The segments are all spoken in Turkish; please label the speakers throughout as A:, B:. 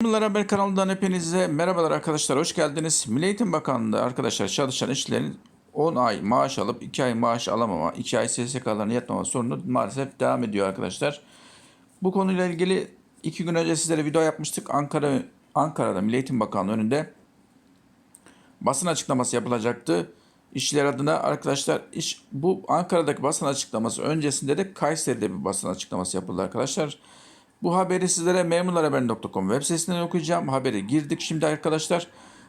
A: Merhabalar Haber kanalından hepinize merhabalar arkadaşlar hoş geldiniz. Milli Eğitim Bakanlığı'nda arkadaşlar çalışan işçilerin 10 ay maaş alıp 2 ay maaş alamama, 2 ay SSK'larına yatmama sorunu maalesef devam ediyor arkadaşlar. Bu konuyla ilgili 2 gün önce sizlere video yapmıştık. Ankara Ankara'da Milli Eğitim Bakanlığı önünde basın açıklaması yapılacaktı. İşçiler adına arkadaşlar iş bu Ankara'daki basın açıklaması öncesinde de Kayseri'de bir basın açıklaması yapıldı arkadaşlar. Bu haberi sizlere memurlarhaber.com web sitesinden okuyacağım. Haberi girdik şimdi arkadaşlar.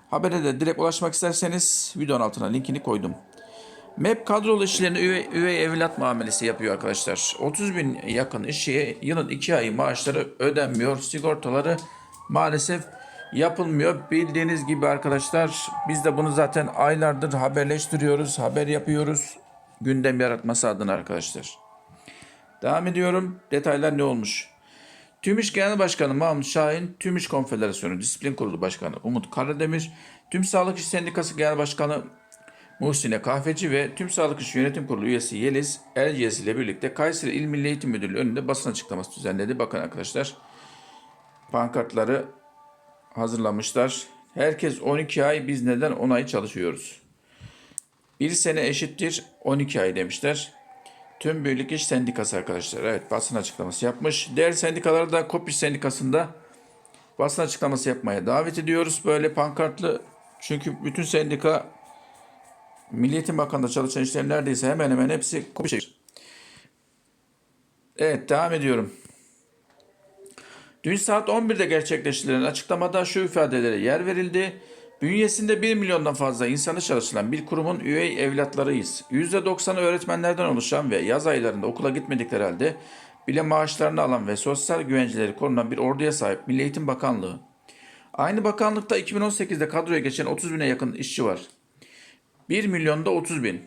A: Habere de direkt ulaşmak isterseniz videonun altına linkini koydum. MEP kadrolu işçilerine üvey, üvey evlat muamelesi yapıyor arkadaşlar. 30 bin yakın işçiye yılın 2 ayı maaşları ödenmiyor. Sigortaları maalesef yapılmıyor. Bildiğiniz gibi arkadaşlar biz de bunu zaten aylardır haberleştiriyoruz, haber yapıyoruz. Gündem yaratması adına arkadaşlar. Devam ediyorum. Detaylar ne olmuş? TÜMİŞ Genel Başkanı Mahmut Şahin, TÜMİŞ Konfederasyonu Disiplin Kurulu Başkanı Umut Karademir, Tüm Sağlık İş Sendikası Genel Başkanı Muhsine Kahveci ve Tüm Sağlık İş Yönetim Kurulu üyesi Yeliz Erciyes ile birlikte Kayseri İl Milli Eğitim Müdürlüğü önünde basın açıklaması düzenledi. Bakın arkadaşlar pankartları hazırlamışlar. Herkes 12 ay biz neden 10 ay çalışıyoruz? Bir sene eşittir 12 ay demişler. Tüm Birlik İş Sendikası arkadaşlar. Evet basın açıklaması yapmış. Diğer sendikaları da KOP İş Sendikası'nda basın açıklaması yapmaya davet ediyoruz. Böyle pankartlı çünkü bütün sendika Milli Eğitim Bakanlığı'nda çalışan işlerin neredeyse hemen hemen hepsi KOP İş. Evet devam ediyorum. Dün saat 11'de gerçekleştirilen açıklamada şu ifadelere yer verildi. Bünyesinde 1 milyondan fazla insanı çalışılan bir kurumun üvey evlatlarıyız. %90'ı öğretmenlerden oluşan ve yaz aylarında okula gitmedikleri halde bile maaşlarını alan ve sosyal güvenceleri korunan bir orduya sahip Milli Eğitim Bakanlığı. Aynı bakanlıkta 2018'de kadroya geçen 30 bine yakın işçi var. 1 milyonda 30 bin.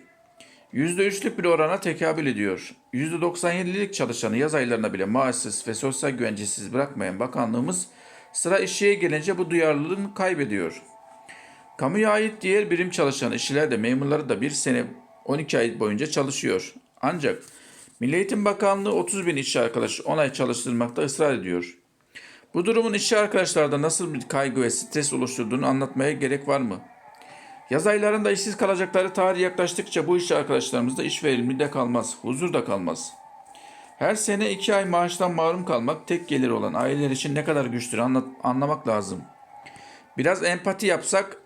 A: %3'lük bir orana tekabül ediyor. %97'lik çalışanı yaz aylarına bile maaşsız ve sosyal güvencesiz bırakmayan bakanlığımız sıra işçiye gelince bu duyarlılığını kaybediyor. Kamuya ait diğer birim çalışan işçiler de memurları da bir sene 12 ay boyunca çalışıyor. Ancak Milli Eğitim Bakanlığı 30 bin işçi arkadaş 10 ay çalıştırmakta ısrar ediyor. Bu durumun işçi arkadaşlarda nasıl bir kaygı ve stres oluşturduğunu anlatmaya gerek var mı? Yaz aylarında işsiz kalacakları tarih yaklaştıkça bu işçi arkadaşlarımızda iş verimli de kalmaz, huzur da kalmaz. Her sene iki ay maaştan mahrum kalmak tek gelir olan aileler için ne kadar güçtür anlat, anlamak lazım. Biraz empati yapsak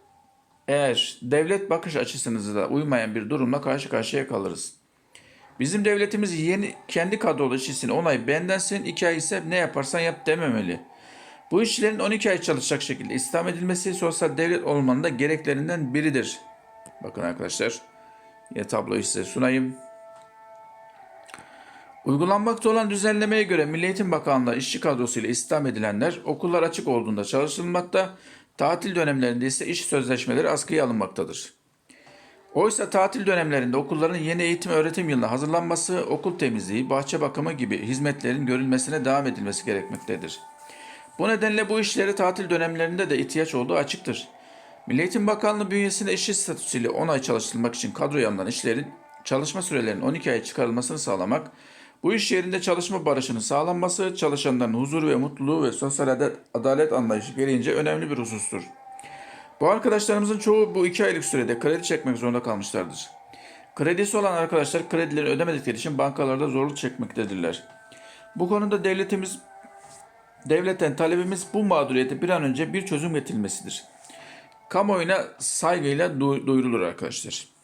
A: eğer devlet bakış açısınıza uymayan bir durumla karşı karşıya kalırız. Bizim devletimiz yeni kendi kadrolu işçisini 10 ay bendensin 2 ay ise ne yaparsan yap dememeli. Bu işçilerin 12 ay çalışacak şekilde istihdam edilmesi sosyal devlet olmanın da gereklerinden biridir. Bakın arkadaşlar yine tabloyu size sunayım. Uygulanmakta olan düzenlemeye göre Milli Eğitim Bakanlığı işçi kadrosu ile istihdam edilenler okullar açık olduğunda çalıştırılmakta, tatil dönemlerinde ise iş sözleşmeleri askıya alınmaktadır. Oysa tatil dönemlerinde okulların yeni eğitim öğretim yılına hazırlanması, okul temizliği, bahçe bakımı gibi hizmetlerin görülmesine devam edilmesi gerekmektedir. Bu nedenle bu işleri tatil dönemlerinde de ihtiyaç olduğu açıktır. Milli Eğitim Bakanlığı bünyesinde işçi statüsüyle 10 ay çalıştırılmak için kadroya alınan işlerin çalışma sürelerinin 12 ay çıkarılmasını sağlamak, bu iş yerinde çalışma barışının sağlanması, çalışanların huzuru ve mutluluğu ve sosyal adalet anlayışı gereğince önemli bir husustur. Bu arkadaşlarımızın çoğu bu 2 aylık sürede kredi çekmek zorunda kalmışlardır. Kredisi olan arkadaşlar kredilerini ödemedikleri için bankalarda zorluk çekmektedirler. Bu konuda devletimiz devletten talebimiz bu mağduriyete bir an önce bir çözüm getirilmesidir. Kamuoyuna saygıyla du- duyurulur arkadaşlar.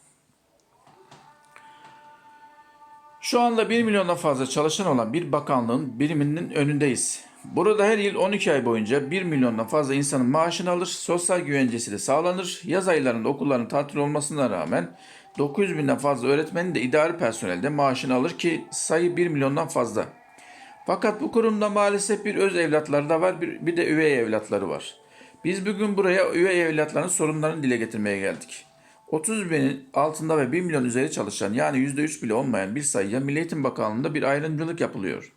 A: Şu anda 1 milyondan fazla çalışan olan bir bakanlığın biriminin önündeyiz. Burada her yıl 12 ay boyunca 1 milyondan fazla insanın maaşını alır, sosyal güvencesi de sağlanır. Yaz aylarında okulların tatil olmasına rağmen 900 binden fazla öğretmenin de idari personelde maaşını alır ki sayı 1 milyondan fazla. Fakat bu kurumda maalesef bir öz evlatları da var, bir, de üvey evlatları var. Biz bugün buraya üvey evlatların sorunlarını dile getirmeye geldik. 30 binin altında ve 1 milyon üzeri çalışan yani %3 bile olmayan bir sayıya Milli Eğitim Bakanlığı'nda bir ayrımcılık yapılıyor.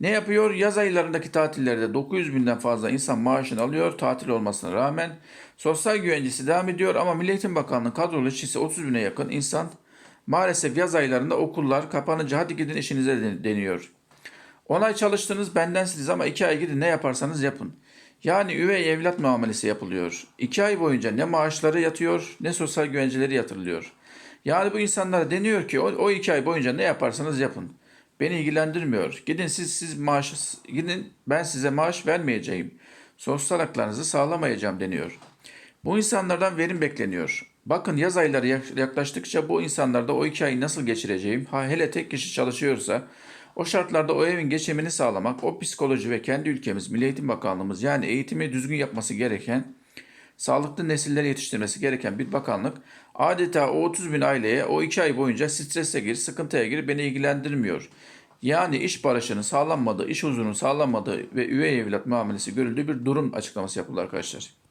A: Ne yapıyor? Yaz aylarındaki tatillerde 900 binden fazla insan maaşını alıyor tatil olmasına rağmen. Sosyal güvencesi devam ediyor ama Milli Eğitim Bakanlığı kadrolu işçisi 30 bine yakın insan maalesef yaz aylarında okullar kapanınca hadi gidin işinize deniyor. 10 ay çalıştınız bendensiniz ama 2 ay gidin ne yaparsanız yapın. Yani üvey evlat muamelesi yapılıyor. İki ay boyunca ne maaşları yatıyor ne sosyal güvenceleri yatırılıyor. Yani bu insanlara deniyor ki o, o iki ay boyunca ne yaparsanız yapın. Beni ilgilendirmiyor. Gidin siz siz maaş gidin ben size maaş vermeyeceğim. Sosyal haklarınızı sağlamayacağım deniyor. Bu insanlardan verim bekleniyor. Bakın yaz ayları yak- yaklaştıkça bu insanlarda o iki ayı nasıl geçireceğim, ha hele tek kişi çalışıyorsa o şartlarda o evin geçimini sağlamak, o psikoloji ve kendi ülkemiz, Milli Eğitim Bakanlığımız yani eğitimi düzgün yapması gereken, sağlıklı nesilleri yetiştirmesi gereken bir bakanlık adeta o 30 bin aileye o iki ay boyunca strese gir, sıkıntıya gir, beni ilgilendirmiyor. Yani iş barışının sağlanmadığı, iş huzurunun sağlanmadığı ve üvey evlat muamelesi görüldüğü bir durum açıklaması yapıldı arkadaşlar.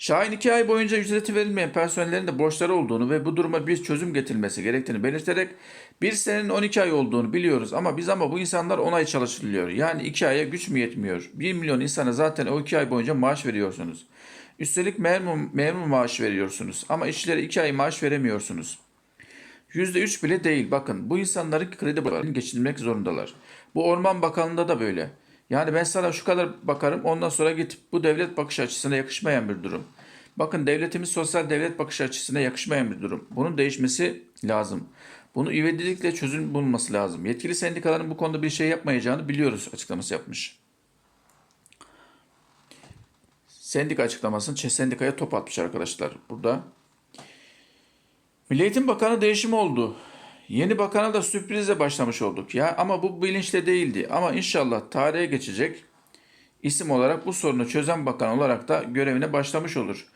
A: Şahin iki ay boyunca ücreti verilmeyen personellerin de borçları olduğunu ve bu duruma bir çözüm getirilmesi gerektiğini belirterek bir senenin 12 ay olduğunu biliyoruz ama biz ama bu insanlar 10 ay çalıştırılıyor. Yani 2 aya güç mü yetmiyor? 1 milyon insana zaten o 2 ay boyunca maaş veriyorsunuz. Üstelik memur, memur maaşı veriyorsunuz ama işçilere 2 ay maaş veremiyorsunuz. %3 bile değil bakın bu insanların kredi borçlarını geçirmek zorundalar. Bu Orman Bakanlığı'nda da böyle. Yani ben sana şu kadar bakarım ondan sonra git bu devlet bakış açısına yakışmayan bir durum. Bakın devletimiz sosyal devlet bakış açısına yakışmayan bir durum. Bunun değişmesi lazım. Bunu ivedilikle çözüm bulunması lazım. Yetkili sendikaların bu konuda bir şey yapmayacağını biliyoruz açıklaması yapmış. Sendika açıklamasını sendikaya top atmış arkadaşlar burada. Milli Eğitim Bakanı değişimi oldu. Yeni bakana da sürprizle başlamış olduk ya ama bu bilinçle değildi. Ama inşallah tarihe geçecek isim olarak bu sorunu çözen bakan olarak da görevine başlamış olur.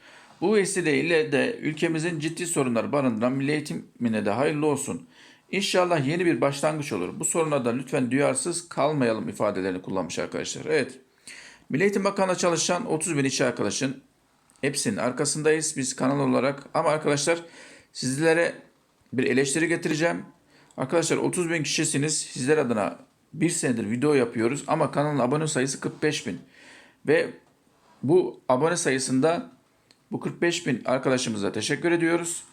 A: Bu vesileyle de ülkemizin ciddi sorunlar barındıran milli eğitimine de hayırlı olsun. İnşallah yeni bir başlangıç olur. Bu soruna da lütfen duyarsız kalmayalım ifadelerini kullanmış arkadaşlar. Evet. Milli Eğitim Bakanı'nda çalışan 30 bin işçi arkadaşın hepsinin arkasındayız biz kanal olarak. Ama arkadaşlar sizlere bir eleştiri getireceğim. Arkadaşlar 30 bin kişisiniz. Sizler adına bir senedir video yapıyoruz ama kanalın abone sayısı 45 bin. Ve bu abone sayısında bu 45 bin arkadaşımıza teşekkür ediyoruz.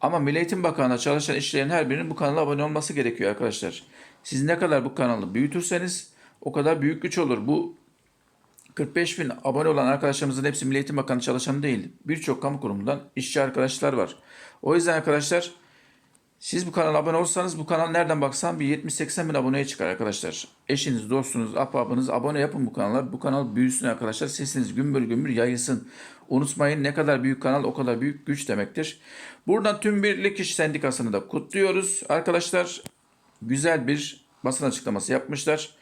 A: Ama Milli Eğitim Bakanlığı'nda çalışan işçilerin her birinin bu kanala abone olması gerekiyor arkadaşlar. Siz ne kadar bu kanalı büyütürseniz o kadar büyük güç olur. Bu 45 bin abone olan arkadaşlarımızın hepsi Milli Eğitim Bakanı çalışanı değil. Birçok kamu kurumundan işçi arkadaşlar var. O yüzden arkadaşlar siz bu kanala abone olursanız bu kanal nereden baksan bir 70-80 bin aboneye çıkar arkadaşlar. Eşiniz, dostunuz, ahbabınız abone yapın bu kanala. Bu kanal büyüsün arkadaşlar. Sesiniz gümbür gümbür yayılsın. Unutmayın ne kadar büyük kanal o kadar büyük güç demektir. Buradan tüm Birlik İş Sendikası'nı da kutluyoruz. Arkadaşlar güzel bir basın açıklaması yapmışlar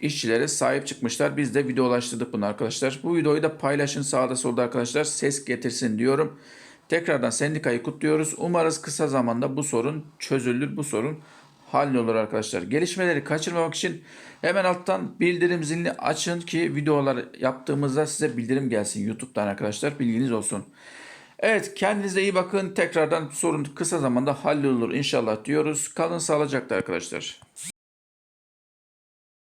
A: işçilere sahip çıkmışlar. Biz de videolaştırdık bunu arkadaşlar. Bu videoyu da paylaşın sağda solda arkadaşlar. Ses getirsin diyorum. Tekrardan sendikayı kutluyoruz. Umarız kısa zamanda bu sorun çözülür. Bu sorun hallolur arkadaşlar. Gelişmeleri kaçırmamak için hemen alttan bildirim zilini açın ki videolar yaptığımızda size bildirim gelsin YouTube'dan arkadaşlar. Bilginiz olsun. Evet kendinize iyi bakın. Tekrardan sorun kısa zamanda hallolur inşallah diyoruz. Kalın sağlıcakla arkadaşlar.